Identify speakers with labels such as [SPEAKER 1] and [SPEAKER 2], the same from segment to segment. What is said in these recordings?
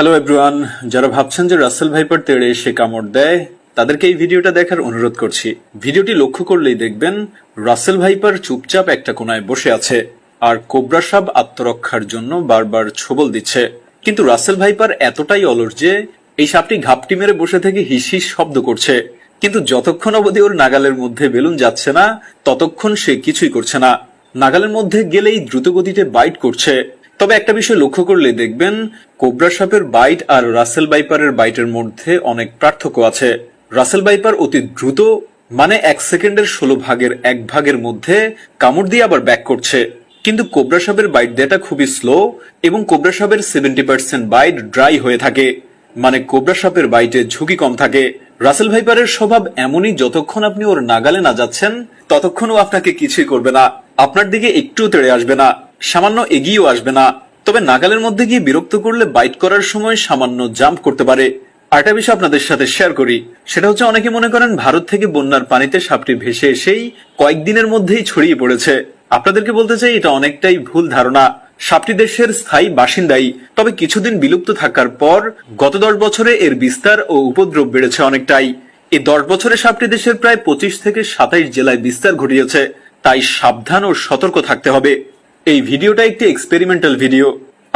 [SPEAKER 1] Hello everyone যারা ভাবছেন যে রাসেল ভাইপার তেড়ে এসে কামড় দেয়, তাদেরকে এই ভিডিওটা দেখার অনুরোধ করছি। ভিডিওটি লক্ষ্য করলেই দেখবেন, রাসেল ভাইপার চুপচাপ একটা কোনায় বসে আছে আর কোবরা সাব আত্মরক্ষার জন্য বারবার ছবল দিচ্ছে। কিন্তু রাসেল ভাইপার এতটাই অলস যে এই সাপটি ঘাপটি মেরে বসে থেকে হিস হিস শব্দ করছে। কিন্তু যতক্ষণ অবধি ওর নাগালের মধ্যে বেলুন যাচ্ছে না, ততক্ষণ সে কিছুই করছে না। নাগালের মধ্যে গেলেই দ্রুতগতিতে বাইট করছে। তবে একটা বিষয় লক্ষ্য করলে দেখবেন, কোবরা সাপের বাইট আর রাসেল বাইপারের বাইটের মধ্যে অনেক পার্থক্য আছে। রাসেল বাইপার অতি দ্রুত মানে এক সেকেন্ডের ষোলো ভাগের এক ভাগের মধ্যে কামড় দিয়ে আবার ব্যাক করছে। কিন্তু কোবরা সাপের বাইট দেটা খুবই স্লো এবং কোবরা সাপের সেভেন্টি পার্সেন্ট বাইট ড্রাই হয়ে থাকে। মানে কোবরা সাপের বাইটে ঝুঁকি কম থাকে। রাসেল ভাইপারের স্বভাব এমনই যতক্ষণ আপনি ওর নাগালে না যাচ্ছেন ততক্ষণ ও আপনাকে কিছুই করবে না। আপনার দিকে একটু তেড়ে আসবে না। সামান্য এগিয়েও আসবে না। তবে নাগালের মধ্যে গিয়ে বিরক্ত করলে বাইট করার সময় সামান্য জাম্প করতে পারে। আরেকটা বিষয় আপনাদের সাথে শেয়ার করি। সেটা হচ্ছে অনেকে মনে করেন ভারত থেকে বন্যার পানিতে সাপটি ভেসে এসেই কয়েকদিনের মধ্যেই ছড়িয়ে পড়েছে। আপনাদেরকে বলতে চাই, এটা অনেকটাই ভুল ধারণা। সাপটি দেশের স্থায়ী বাসিন্দাই। তবে কিছুদিন বিলুপ্ত থাকার পর গত দশ বছরে এর বিস্তার ও উপদ্রব বেড়েছে অনেকটাই। এই দশ বছরে সাপটি দেশের প্রায় পঁচিশ থেকে সাতাইশ জেলায় বিস্তার ঘটিয়েছে। তাই সাবধান ও সতর্ক থাকতে হবে। এই ভিডিওটা একটি এক্সপেরিমেন্টাল ভিডিও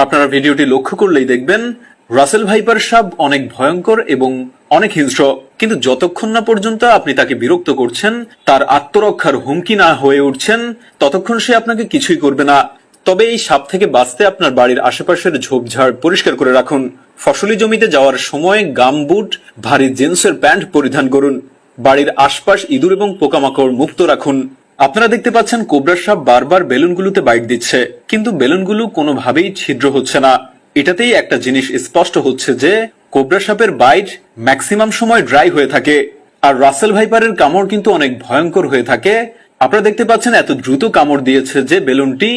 [SPEAKER 1] আপনারা ভিডিওটি লক্ষ্য করলেই দেখবেন, রাসেল ভাইপার সাপ অনেক ভয়ঙ্কর এবং অনেক হিংস্র। কিন্তু যতক্ষণ না পর্যন্ত আপনি তাকে বিরক্ত করছেন, তার আত্মরক্ষার হুমকি না হয়ে উঠছেন, ততক্ষণ সে আপনাকে কিছুই করবে না। তবে এই সাপ থেকে বাঁচতে আপনার বাড়ির আশেপাশের ঝোপঝাড় পরিষ্কার করে রাখুন। ফসলি জমিতে যাওয়ার সময় গামবুট ভারী জিন্সের প্যান্ট পরিধান করুন। বাড়ির আশপাশ ইঁদুর এবং পোকামাকড় মুক্ত রাখুন। আপনারা দেখতে পাচ্ছেন কোবরা সাপ বারবার বেলুনগুলোতে বাইট দিচ্ছে, কিন্তু বেলুনগুলো কোনোভাবেই ছিদ্র হচ্ছে না। এটাতেই একটা জিনিস স্পষ্ট হচ্ছে যে, কোবরা সাপের বাইট ম্যাক্সিমাম সময় ড্রাই হয়ে থাকে। আর রাসেল ভাইপারের কামড় কিন্তু অনেক ভয়ঙ্কর হয়ে থাকে। আপনারা দেখতে পাচ্ছেন এত দ্রুত কামড় দিয়েছে যে বেলুনটি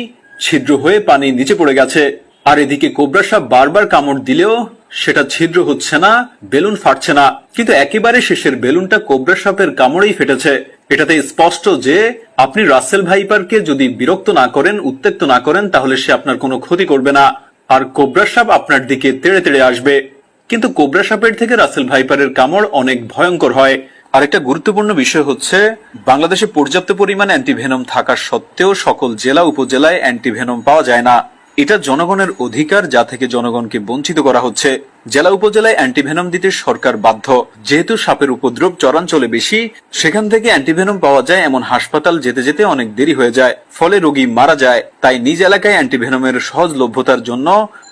[SPEAKER 1] ছিদ্র হয়ে পানি নিচে পড়ে গেছে। আর এদিকে কোবরা সাপ বারবার কামড় দিলেও সেটা ছিদ্র হচ্ছে না, বেলুন ফাটছে না। কিন্তু একেবারে শেষের বেলুনটা কোবরা সাপের কামড়েই ফেটেছে। এটাতে স্পষ্ট যে আপনি রাসেল ভাইপারকে যদি বিরক্ত না করেন, উত্তেক্ত না করেন, তাহলে সে আপনার কোনো ক্ষতি করবে না। আর কোবরা সাপ আপনার দিকে তেড়ে তেড়ে আসবে। কিন্তু কোবরা সাপের থেকে রাসেল ভাইপারের কামড় অনেক ভয়ঙ্কর হয়। আরেকটা গুরুত্বপূর্ণ বিষয় হচ্ছে, বাংলাদেশে পর্যাপ্ত পরিমাণ অ্যান্টিভেনম থাকা সত্ত্বেও সকল জেলা উপজেলায় অ্যান্টিভেনম পাওয়া যায় না। এটা জনগণের অধিকার, যা থেকে জনগণকে বঞ্চিত করা হচ্ছে। জেলা উপজেলায় অ্যান্টিভেনম দিতে সরকার বাধ্য। যেহেতু সাপের উপদ্রব চরাঞ্চলে বেশি, সেখান থেকে অ্যান্টিভেনম পাওয়া যায় এমন হাসপাতাল যেতে যেতে অনেক দেরি হয়ে যায়। ফলে রোগী মারা যায়। তাই নিজ এলাকায় অ্যান্টিভেনমের সহজলভ্যতার জন্য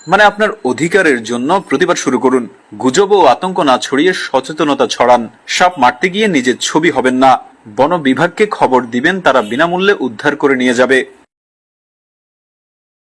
[SPEAKER 1] মানে আপনার অধিকারের জন্য প্রতিবাদ শুরু করুন। গুজব ও আতঙ্ক না ছড়িয়ে সচেতনতা ছড়ান। সাপ মারতে গিয়ে নিজের ছবি হবেন না। বন বিভাগকে খবর দিবেন তারা বিনামূল্যে উদ্ধার করে নিয়ে যাবে।